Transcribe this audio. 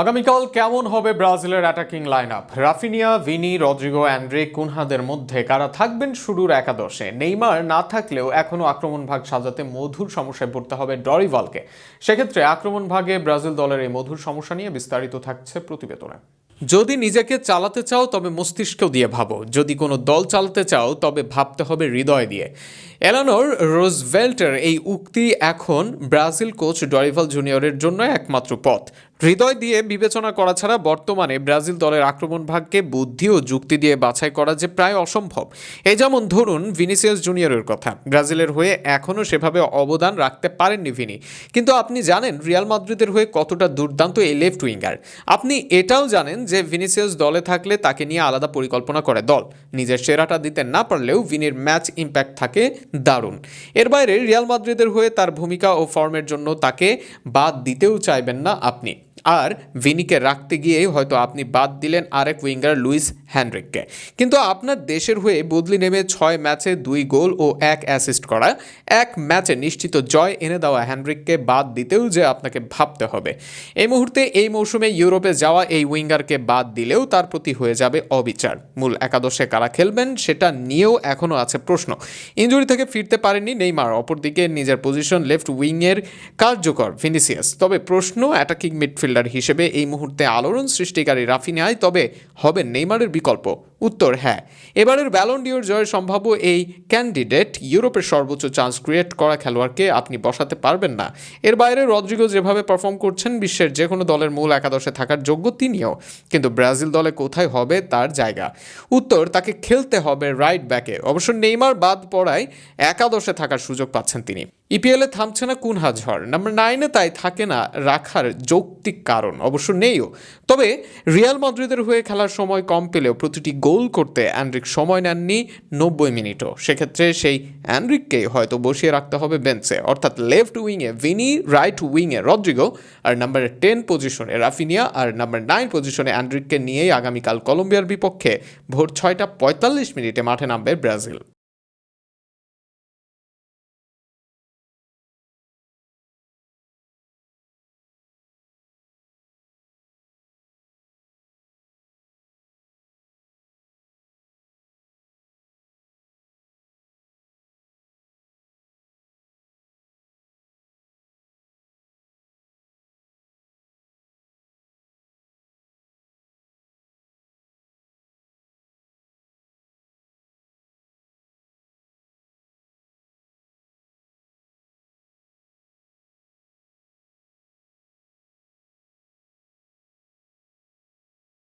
আগামীকাল কেমন হবে ব্রাজিলের attacking line up Raphinha, Vini, Rodrygo, Andre, কুনহাদের মধ্যে কারা থাকবেন শুরুর একাদশে? নেইমার না থাকলেও এখনও আক্রমণ ভাগ সাজাতে মধুর সমস্যায় পড়তে হবে ডরিভালকে। সেক্ষেত্রে আক্রমণ ভাগে ব্রাজিল দলের এই মধুর সমস্যা নিয়ে বিস্তারিত থাকছে প্রতিবেদনে। যদি নিজেকে চালাতে চাও, তবে মস্তিষ্ক দিয়ে ভাবো। যদি কোনো দল চালাতে চাও, তবে ভাবতে হবে হৃদয় দিয়ে। এলানোর রোজভেল্টের এই উক্তি এখন ব্রাজিল কোচ ডরিভাল জুনিয়রের জন্য একমাত্র পথ। হৃদয় দিয়ে বিবেচনা করা ছাড়া বর্তমানে ব্রাজিল দলের আক্রমণ ভাগকে বুদ্ধি ও যুক্তি দিয়ে বাছাই করা যে প্রায় অসম্ভব। এ যেমন ধরুন ভিনিসিয়াস জুনিয়রের কথা। ব্রাজিলের হয়ে এখনও সেভাবে অবদান রাখতে পারেননি ভিনি। কিন্তু আপনি জানেন রিয়াল মাদ্রিদের হয়ে কতটা দুর্দান্ত এই লেফট উইঙ্গার। আপনি এটাও জানেন যে ভিনিসিয়াস দলে থাকলে তাকে নিয়ে আলাদা পরিকল্পনা করে দল। নিজের সেরাটা দিতে না পারলেও ভিনির ম্যাচ ইম্প্যাক্ট থাকে দারুণ। এর বাইরে রিয়াল মাদ্রিদের হয়ে তার ভূমিকা ও ফর্মের জন্য তাকে বাদ দিতেও চাইবেন না আপনি। আর ভিনিকে রাখতে গিয়ে হয়তো আপনি বাদ দিলেন আরেক উইঙ্গার লুইস হ্যান্ড্রিককে কিন্তু আপনার দেশের হয়ে বদলি নেমে ছয় ম্যাচে দুই গোল ও এক অ্যাসিস্ট করা, এক ম্যাচে নিশ্চিত জয় এনে দেওয়া হ্যান্ড্রিককে বাদ দিতেও যে আপনাকে ভাবতে হবে। এই মুহূর্তে এই মৌসুমে ইউরোপে যাওয়া এই উইঙ্গারকে বাদ দিলেও তার প্রতি হয়ে যাবে অবিচার। মূল একাদশে কারা খেলবেন সেটা নিয়েও এখনও আছে প্রশ্ন। ইঞ্জুরি থেকে ফিরতে পারেনি নেইমার, অপরদিকে নিজের পজিশন লেফট উইংয়ের কার্যকর ভিনিসিয়াস। তবে প্রশ্ন অ্যাটাকিং মিডফিল্ডার হিসেবে এই মুহূর্তে আলোড়ন সৃষ্টিকারী রাফিনিয়ায় তবে হবে নেইমারের বিকল্প। উত্তর হ্যাঁ। এবারের ব্যালন্ডিওর জয়ের সম্ভাব্য এই ক্যান্ডিডেট ইউরোপের সর্বোচ্চ চান্স ক্রিয়েট করা খেলোয়াড়কে আপনি বসাতে পারবেন না। এর বাইরে রদ্রিগো যেভাবে পারফর্ম করছেন, বিশ্বের যে কোনো দলের মূল একাদশে থাকার যোগ্য তিনিও। কিন্তু ব্রাজিল দলে কোথায় হবে তার জায়গা? উত্তর, তাকে খেলতে হবে রাইট ব্যাকে অবশ্য নেইমার বাদ পড়ায় একাদশে থাকার সুযোগ পাচ্ছেন তিনি। ইপিএলে থামছে না কুনহা ঝড় নাম্বার নাইনে তাই থাকে না রাখার যৌক্তিক কারণ, অবশ্য নেইও। তবে রিয়াল মাদ্রিদের হয়ে খেলার সময় কম পেলেও প্রতিটি গোল করতে অ্যান্ড্রিক সময় নেননি নব্বই মিনিটও। সেক্ষেত্রে সেই অ্যান্ড্রিককে হয়তো বসিয়ে রাখতে হবে বেঞ্চে। অর্থাৎ লেফট উইংয়ে ভিনি, রাইট উইংয়ে রদ্রিগো, আর নাম্বার টেন পজিশনে রাফিনিয়া, আর নাম্বার নাইন পজিশনে অ্যান্ড্রিককে নিয়েই আগামীকাল কলম্বিয়ার বিপক্ষে ভোর ছয়টা পঁয়তাল্লিশ মিনিটে মাঠে নামবে ব্রাজিল।